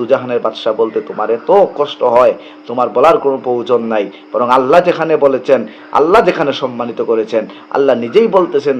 দুজাহানের বাদশাহ বলতে, তোমার এত কষ্ট হয়, তোমার বলার কোনো প্রয়োজন নাই। বরং আল্লাহ যেখানে বলেছেন, আল্লাহ যেখানে সম্মানিত করেছেন, আল্লাহ নিজেই বলতেছেন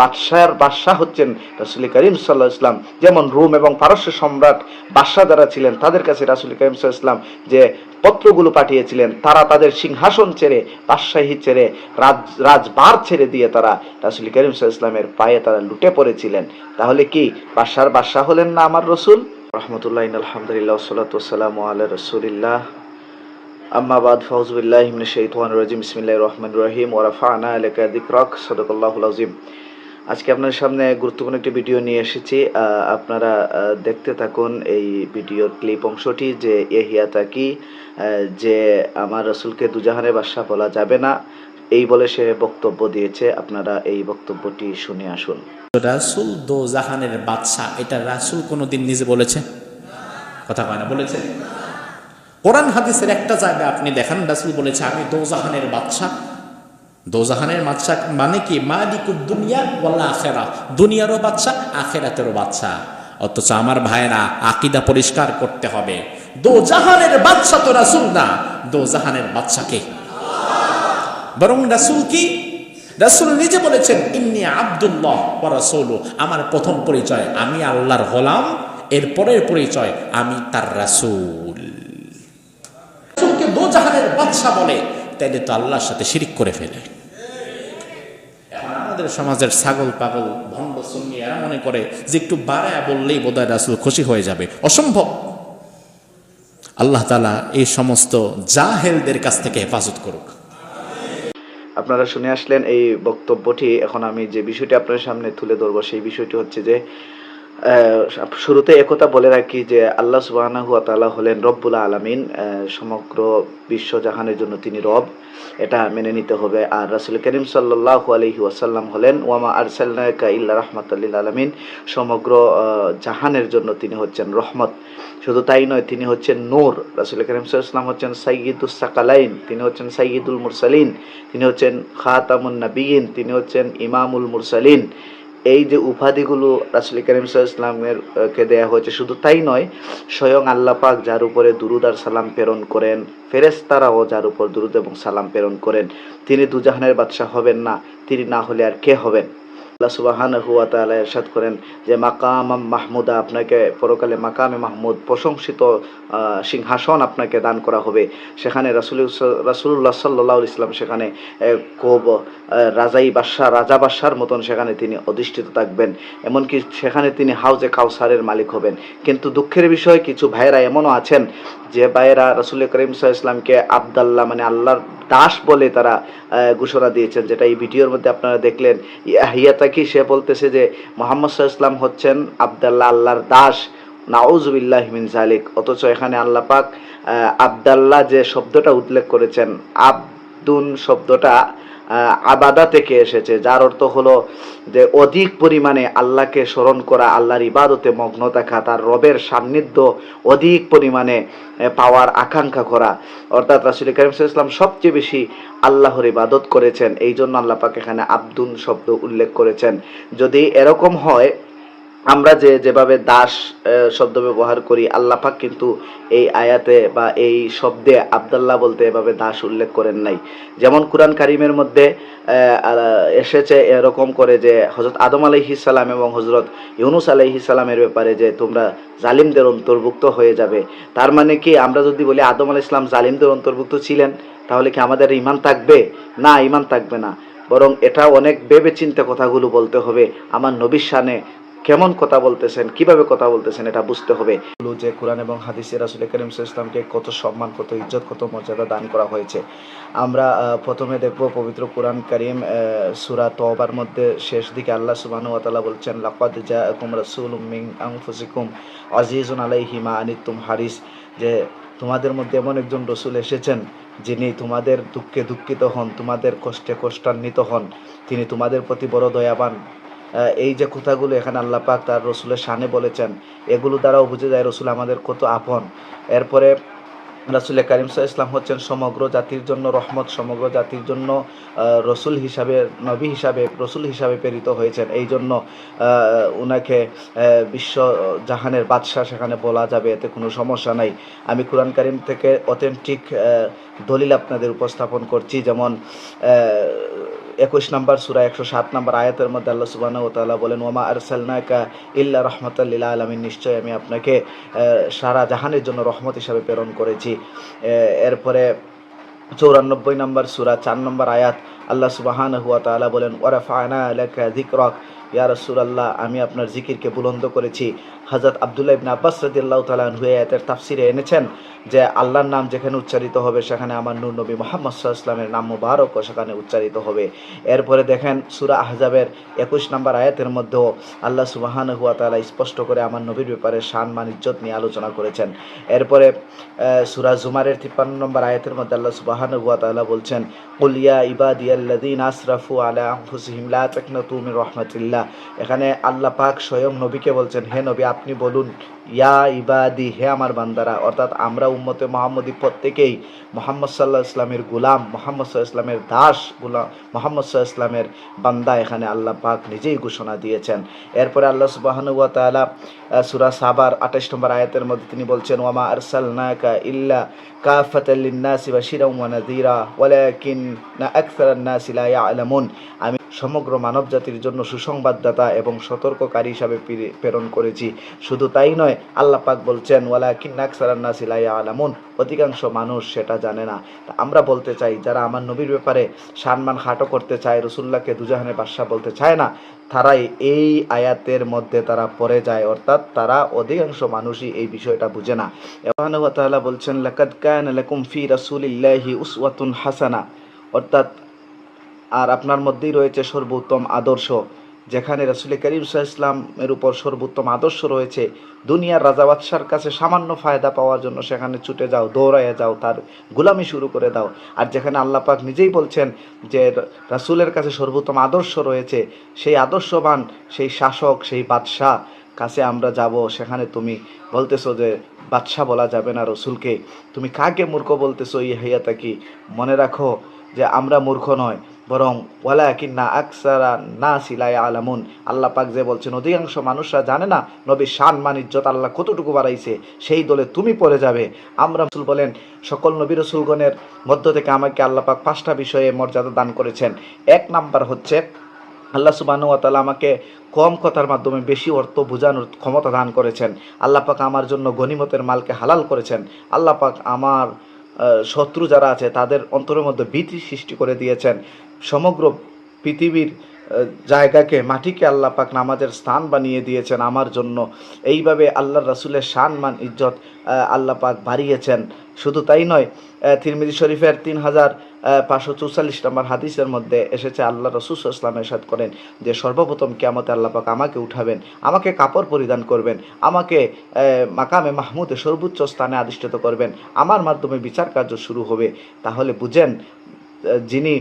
বাদশার বাদশাহ হচ্ছেন রাসুল করিম সাল্লাহ ইসলাম যেমন রোম এবং পারস্য সম্রাট বাদশাহ যারা ছিলেন, তাদের কাছে রাসুল করিম সাল্লাহ ইসলাম যে পত্রগুলো পাঠিয়েছিলেন, তারা তাদের সিংহাসন ছেড়ে, বাদশাহী ছেড়ে, রাজ রাজবার ছেড়ে দিয়ে তারা রাসুল করিম সাল্লাহ ইসলামের পায়ে তারা লুটে পড়েছিলেন। তাহলে কি বাদশার বাদশাহ হলেন না আমার রসুল? রহমতুল্লাহ আলহামদুলিল্লাহ সালাতাম আল্লাহ রসুলিল্লাহ। আম্মা বাদ ফৌজবিল্লাহ হিমনে রাজিম ইসমিল্লাহ রহমান রহিম ওরাফানা সদকুল্লাহুল আজিম আজকে আপনার সামনে গুরুত্বপূর্ণ একটি ভিডিও নিয়ে এসেছি। আপনারা দেখতে থাকুন এই ভিডিওর ক্লিপ অংশটি যে এহিয়া তাকি যে আমার রসুলকে দুজাহানের বাদশাহ বলা যাবে না। এই বলে সে বক্তব্য দিয়েছে। আপনারা এই বক্তব্যটি শুনে আসুন। রাসুল দো জাহানের বাদশাহ, এটা রাসুল কোনোদিন নিজে বলেছে? কথা কয় না, বলেছে? কোরআন হাদিসের একটা জায়গা আপনি দেখান, রাসুল বলেছে, আমি দো জাহানের বাদশাহ। দো জাহানের বাদশাহ মানে কি? মা মালিকুদ দুনিয়া ওয়াল্লা আখেরা। দুনিয়ারও বাদশাহ, আখেরাতেরও বাদশাহ। অথচ আমার ভাইয়েরা, আকিদা পরিষ্কার করতে হবে। দো জাহানের বাদশাহ তো রাসুল না। দো জাহানের বাদশাকে বরং রাসুল কি? রাসুল নিজে বলেছেন, ইন্নি আব্দুল্লাহ রাসূলু। আমার প্রথম পরিচয়, আমি আল্লাহর হলাম এর পরের পরিচয়, আমি তার রাসূল। রাসূলকে দো জাহানের বাদশা বলে, তাইলে তো আল্লাহর সাথে শিরিক করে ফেলে। আমাদের সমাজের ছাগল, পাগল, ভণ্ড, সুন্নি, এরা মনে করে যে একটু বাড়ায় বললেই বোধহয় রাসুল খুশি হয়ে যাবে। অসম্ভব। আল্লাহ তালা এই সমস্ত জাহেলদের কাছ থেকে হেফাজত করুক। আপনারা শুনে আসলেন এই বক্তব্যটি। এখন আমি যে বিষয়টি আপনার সামনে তুলে ধরবো, সেই বিষয়টি হচ্ছে যে শুরুতে একথা বলে রাখি যে, আল্লাহ সুবাহানাহু তাআলা হলেন রব্বুল আলামিন সমগ্র বিশ্ব জাহানের জন্য তিনি রব। এটা মেনে নিতে হবে। আর রাসুল করিম সাল্লাহ আলহি ওয়াসাল্লাম হলেন, ওয়ামা আরসাল্লাকা ইল্লা রহমতাল্লিল আলমিন সমগ্র জাহানের জন্য তিনি হচ্ছেন রহমত। শুধু তাই নয়, তিনি হচ্ছেন নূর। রাসুল করিম সাল্লাম হচ্ছেন সাইয়িদুস সাকালাইন, তিনি হচ্ছেন সাইয়িদুল মুরসালিন, তিনি হচ্ছেন খাতামুন নবীন তিনি হচ্ছেন ইমামুল মুরসালিন। এই যে উপাধিগুলো রাসুল করিম ইসলামের কে দেয়া হয়েছে, শুধু তাই নয়, স্বয়ং আল্লাহ পাক যার উপরে দুরুদ আর সালাম প্রেরণ করেন ফেরেস্তারাও যার উপর দুরুদ এবং সালাম প্রেরণ করেন। তিনি দুজাহানের বাদশাহ হবেন না, তিনি না হলে আর কে হবেন? আল্লাহ সুবাহান হুয়া তাআলা ইরশাদ করেন যে মাকাম মাহমুদা আপনাকে পরকালে মাকামে মাহমুদ প্রশংসিত সিংহাসন আপনাকে দান করা হবে। সেখানে রাসুল রাসুল্লাহ সাল্লাহ ইসলাম সেখানে খুব রাজাই বাদশাহ, রাজা বাদশার মতন সেখানে তিনি অধিষ্ঠিত থাকবেন। এমনকি সেখানে তিনি হাউজে কাউসারের মালিক হবেন। কিন্তু দুঃখের বিষয়, কিছু ভাইয়েরা এমনও আছেন যে ভাইয়েরা রসুল করিম ইসলামকে আবদাল্লাহ মানে আল্লাহর দাস বলে তারা ঘোষণা দিয়েছেন, যেটা এই ভিডিওর মধ্যে আপনারা দেখলেন। ইয়াহিয়াতা কি? সে বলতেছে যে মোহাম্মদ সাহা ইসলাম হচ্ছেন আবদাল্লাহ আল্লাহর দাস। নাউজুবিল্লাহ মিন জালিক অথচ এখানে আল্লাহ পাক আবদাল্লাহ যে শব্দটা উল্লেখ করেছেন, আব্দুন শব্দটা আবাদা থেকে এসেছে, যার অর্থ হলো যে অধিক পরিমাণে আল্লাহকে স্মরণ করা, আল্লাহর ইবাদতে মগ্ন থাকা, তার রবের সান্নিধ্য অধিক পরিমাণে পাওয়ার আকাঙ্ক্ষা করা। অর্থাৎ রাসুল করিম ইসলাম সবচেয়ে বেশি আল্লাহর ইবাদত করেছেন। এই জন্য আল্লাহ পাক এখানে আব্দুন শব্দ উল্লেখ করেছেন। যদি এরকম হয় আমরা যে যেভাবে দাস শব্দ ব্যবহার করি, আল্লাহ পাক কিন্তু এই আয়াতে বা এই শব্দে আবদাল্লাহ বলতে এভাবে দাস উল্লেখ করেন নাই। যেমন কোরআন কারিমের মধ্যে এসেছে এরকম করে যে হজরত আদম আলাইহিস সালাম এবং হজরত ইউনুস আলাইহিস সালামের ব্যাপারে যে তোমরা জালিমদের অন্তর্ভুক্ত হয়ে যাবে। তার মানে কি, আমরা যদি বলি আদম আলাইহিস ইসলাম জালিমদের অন্তর্ভুক্ত ছিলেন, তাহলে কি আমাদের ইমান থাকবে? না ইমান থাকবে না। বরং এটা অনেক ভেবে চিন্তা কথাগুলো বলতে হবে। আমার নবীর শানে কেমন কথা বলতেছেন? কীভাবে কথা বলতেছেন? এটা বুঝতে হবে। যে কোরআন এবং হাদিসে রাসুল করিম ইসলামকে কত সম্মান, কত ইজ্জত, কত মর্যাদা দান করা হয়েছে। আমরা প্রথমে দেখব পবিত্র কোরআন করিম সুরা তওবার মধ্যে শেষ দিকে আল্লাহ সুবহানাহু ওয়া তাআলা বলছেন, লাকাদ জাআকুম রাসূলুম মিন আনফুসিকুম আজিজুন আলাইহি হিমা আনিতুম হারিস। যে তোমাদের মধ্যে এমন একজন রসুল এসেছেন, যিনি তোমাদের দুঃখে দুঃখিত হন, তোমাদের কষ্টে কষ্টান্বিত হন। তিনি তোমাদের প্রতি বড় দয়াবান। এই যে কথাগুলো এখানে আল্লাহ পাক তার রসুলের শানে বলেছেন, এগুলো দ্বারাও বুঝে যায় রসুল আমাদের কত আপন। এরপরে রাসুল করিম ইসলাম হচ্ছেন সমগ্র জাতির জন্য রহমত, সমগ্র জাতির জন্য রসুল হিসাবে, নবী হিসাবে, রসুল হিসাবে প্রেরিত হয়েছেন। এই জন্য উনাকে বিশ্ব জাহানের বাদশাহ সেখানে বলা যাবে, এতে কোনো সমস্যা নাই। আমি কোরআন করিম থেকে অথেন্টিক দলিল আপনাদের উপস্থাপন করছি। যেমন একুশ নম্বর সুরা, একশো সাত নম্বর আয়াতের মধ্যে আল্লাহ সুবাহ তাআলা বলেন ওমা আরসালনাকা ইল্লা রহমতাল্লিল আলমিন। নিশ্চয় আমি আপনাকে সারা জাহানের জন্য রহমত হিসাবে প্রেরণ করেছি। এরপরে চৌরানব্বই নম্বর সুরা, চার নম্বর আয়াত, আল্লাহ সুবাহান হুয়া তাআলা বলেন ওরাফায়না লেখা জিক্রক ইয়া আল্লাহ আমি আপনার জিকিরকে বুলন্দ করেছি। হযরত আব্দুল্লাহ ইবনে আব্বাস রাদিয়াল্লাহু তাআলা আনহু এই তাফসিরে এনেছেন যে আল্লাহর নাম যেখানে উচ্চারিত হবে সেখানে আমার নূর নবী মোহাম্মদ ওয়াসাল্লামের নাম মুবারকও সেখানে উচ্চারিত হবে। এরপরে দেখেন সুরা আহজাবের একুশ নম্বর আয়াতের মধ্যেও আল্লাহ সুবাহান ওয়া তাআলা স্পষ্ট করে আমার নবীর ব্যাপারে শান, মান, ইজ্জত নিয়ে আলোচনা করেছেন। এরপরে সুরা জুমারের তিপ্পান্ন নম্বর আয়াতের মধ্যে আল্লাহ সুবহানাহু ওয়া তাআলা বলছেন, কুল ইয়া ইবাদিয়াল্লাযীনা আসরাফু আলা আনফুসিহিম লা তাকনাতু মির রাহমাতিল্লাহ। এখানে আল্লাহ পাক স্বয়ং নবীকে বলছেন, হে নবী আপনি বলুন, ইয়া ইবাদি, হে আমার বান্দারা, অর্থাৎ আমরা উম্মতে মোহাম্মদী প্রত্যেকেই মোহাম্মদ সাল্লাহ ইসলামের গুলাম, মোহাম্মদ সাল্লাহ ইসলামের দাস, গুলাম, মোহাম্মদ সাল্লাহ ইসলামের বান্দা এখানে আল্লাহ পাক নিজেই ঘোষণা দিয়েছেন। এরপরে আল্লাহ সুবাহানুয়া তালা সুরা সাবার আঠাশ নম্বর আয়াতের মধ্যে তিনি বলছেন ওয়ামা আরসালনাকা ইল্লা কাফাতাল্লিন্নাসি বাশিরাম ওয়া নাযীরা ওয়ালাকিন্না আকসারান নাসি লা ইয়ালামুন। আমি সমগ্র মানব জাতির জন্য সুসংবাদদাতা এবং সতর্ককারী হিসাবে পিরে- প্রেরণ করেছি। শুধু তাই নয়, আল্লাহ পাক বলছেন ওয়ালা কিন্নাকসারান্না সিলাইয়া আলামুন অধিকাংশ মানুষ সেটা জানে না। তা আমরা বলতে চাই, যারা আমার নবীর ব্যাপারে সম্মান হাঁটো করতে চায় রসুল্লাহকে দুজাহানের বাদশাহ বলতে চায় না, তারাই এই আয়াতের মধ্যে তারা পড়ে যায়। অর্থাৎ তারা অধিকাংশ মানুষই এই বিষয়টা বুঝে না। তাআলা বলছেন, লাকাদ কানা লাকুম ফি রাসূলিল্লাহি উসওয়াতুন হাসানা। অর্থাৎ আর আপনার মধ্যেই রয়েছে সর্বোত্তম আদর্শ, যেখানে রসুল করিম ইসলামের উপর সর্বোত্তম আদর্শ রয়েছে দুনিয়ার রাজা বাদশার কাছে সামান্য ফায়দা পাওয়ার জন্য সেখানে ছুটে যাও, দৌড়াইয়া যাও, তার গুলামি শুরু করে দাও। আর যেখানে আল্লাহ পাক নিজেই বলছেন যে রাসুলের কাছে সর্বোত্তম আদর্শ রয়েছে, সেই আদর্শবান, সেই শাসক, সেই বাদশাহ কাছে আমরা যাব, সেখানে তুমি বলতেছো যে বাদশাহ বলা যাবে না রসুলকে। তুমি কাকে মূর্খ বলতেছো এই হাইয়াতা কি? মনে রাখো যে আমরা মূর্খ নয় বরং ওয়ালা কিন্না আকসারা না সিলাই আলামুন আল্লাহ পাক যে বলছেন, অধিকাংশ মানুষরা জানে না নবীর শান মান ইজ্জত আল্লাহ কতটুকু বাড়াইছে, সেই দলে তুমি পড়ে যাবে। আমরা রসুল বলেন, সকল নবী রসুলগণের মধ্য থেকে আমাকে আল্লাহ পাক পাঁচটা বিষয়ে মর্যাদা দান করেছেন। এক নাম্বার হচ্ছে, আল্লাহ সুবাহ তাআলা আমাকে কম কথার মাধ্যমে বেশি অর্থ বোঝানোর ক্ষমতা দান করেছেন। আল্লাহ পাক আমার জন্য গনিমতের মালকে হালাল করেছেন। আল্লাহ পাক আমার শত্রু যারা আছে তাদের অন্তরের মধ্যে ভীতি সৃষ্টি করে দিয়েছেন। সমগ্র পৃথিবীর জায়গাকে, মাটিকে আল্লাহ পাক নামাজের স্থান বানিয়ে দিয়েছেন আমার জন্য। এইভাবে আল্লাহ রাসুলের শান মান, ইজ্জত আল্লাহ পাক বাড়িয়েছেন। শুধু তাই নয় তিরমিজি শরীফের তিন হাজার পাঁচশো চৌচল্লিশ নম্বর হাদিসের মধ্যে এসেছে, আল্লাহ রসুল ইসলামের সাথ করেন যে, সর্বপ্রথম কেমতে আল্লাহ পাক আমাকে উঠাবেন, আমাকে কাপড় পরিধান করবেন, আমাকে মাকামে মাহমুদে সর্বোচ্চ স্থানে আদিষ্ঠিত করবেন, আমার মাধ্যমে বিচার কার্য শুরু হবে। তাহলে বুঝেন যিনি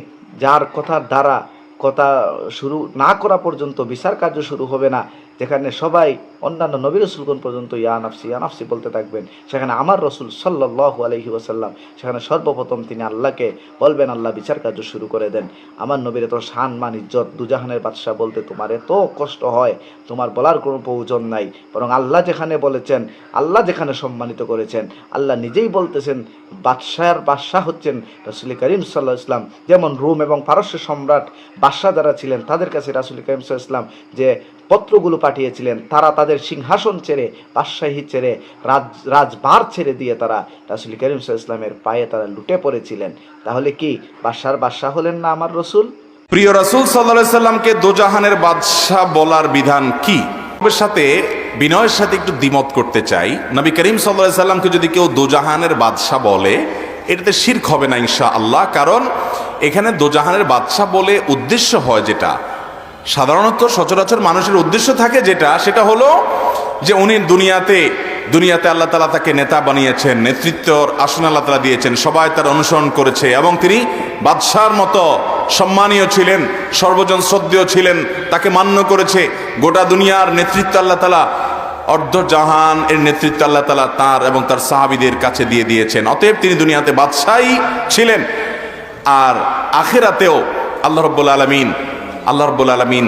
যার কথার দ্বারা কথা শুরু না করা পর্যন্ত বিচার কার্য শুরু হবে না। যেখানে সবাই অন্যান্য নবী রসুলগণ পর্যন্ত, ইয়া নাফসি ইয়া নাফসি বলতে থাকবেন। সেখানে আমার রসুল সাল্লাল্লাহু আলাইহি ওয়াসাল্লাম, সেখানে সর্বপ্রথম তিনি আল্লাহকে বলবেন, আল্লাহ বিচার কার্য শুরু করে দেন। আমার নবীর এত শান, মান, ইজ্জত, দুজাহানের বাদশাহ বলতে তোমার এত কষ্ট হয়, তোমার বলার কোনো প্রয়োজন নাই। বরং আল্লাহ যেখানে বলেছেন, আল্লাহ যেখানে সম্মানিত করেছেন, আল্লাহ নিজেই বলতেছেন, বাদশাহর বাদশাহ হচ্ছেন রসুল করিম সাল্লাহ ইসলাম যেমন রোম এবং পারস্য সম্রাট বাদশাহ যারা ছিলেন, তাদের কাছে রাসুল করিম সাল্লাহ ইসলাম যে পত্রগুলো পাঠিয়েছিলেন। তারা তাদের সিংহাসন ছেড়ে, বাদশাহী ছেড়ে, রাজ রাজবার ছেড়ে দিয়ে তারা রাসুল করিম সাল্লাহ ইসলামের পায়ে তারা লুটে পড়েছিলেন। তাহলে কি বাদশার বাদশাহ হলেন না আমার রসুল? প্রিয় রাসূল সাল্লাল্লাহু সাল্লামকে দোজাহানের বাদশাহ বলার বিধান কি? সাথে বিনয়ের সাথে একটু দ্বিমত করতে চাই। নবী করিম সাল্লাল্লাহু সাল্লামকে যদি কেউ দোজাহানের বাদশাহ বলে, এটাতে শিরক হবে না ইনশা আল্লাহ কারণ এখানে দোজাহানের বাদশাহ বলে উদ্দেশ্য হয় যেটা সাধারণত সচরাচর মানুষের উদ্দেশ্য থাকে যেটা, সেটা হলো যে উনি দুনিয়াতে দুনিয়াতে আল্লাহ তালা তাকে নেতা বানিয়েছেন, নেতৃত্বর আসন আল্লাহ তালা দিয়েছেন, সবাই তার অনুসরণ করেছে এবং তিনি বাদশার মতো সম্মানীয় ছিলেন, সর্বজন শ্রদ্ধেয় ছিলেন, তাকে মান্য করেছে। গোটা দুনিয়ার নেতৃত্ব আল্লাহ তালা অর্ধ জাহান এর নেতৃত্ব আল্লাহ তালা তার এবং তার সাহাবিদের কাছে দিয়ে দিয়েছেন। অতএব তিনি দুনিয়াতে বাদশাহী ছিলেন। আর আখেরাতেও আল্লাহ রব্বুল আলমিন আল্লাহ রব্বুল আলমিন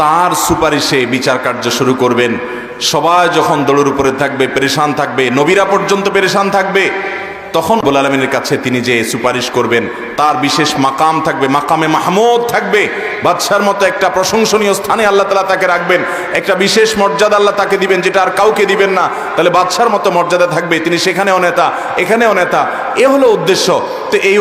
তার সুপারিশে বিচার কার্য শুরু করবেন। সবাই যখন দৌড়ের উপরে থাকবে, পেরেশান থাকবে, নবীরা পর্যন্ত পেরেশান থাকবে, তখন রব্বুল আলমিনের কাছে তিনি যে সুপারিশ করবেন, তার বিশেষ মাকাম থাকবে, মাকামে মাহমুদ থাকবে। বাদশার মতো একটা প্রশংসনীয় স্থানে আল্লাহ তালা তাকে রাখবেন, একটা বিশেষ মর্যাদা আল্লাহ তাকে দিবেন, যেটা আর কাউকে দিবেন না। তাহলে বাদশার মতো মর্যাদা থাকবে, তিনি সেখানেও নেতা, এখানেও নেতা। এ হলো উদ্দেশ্য। তো এই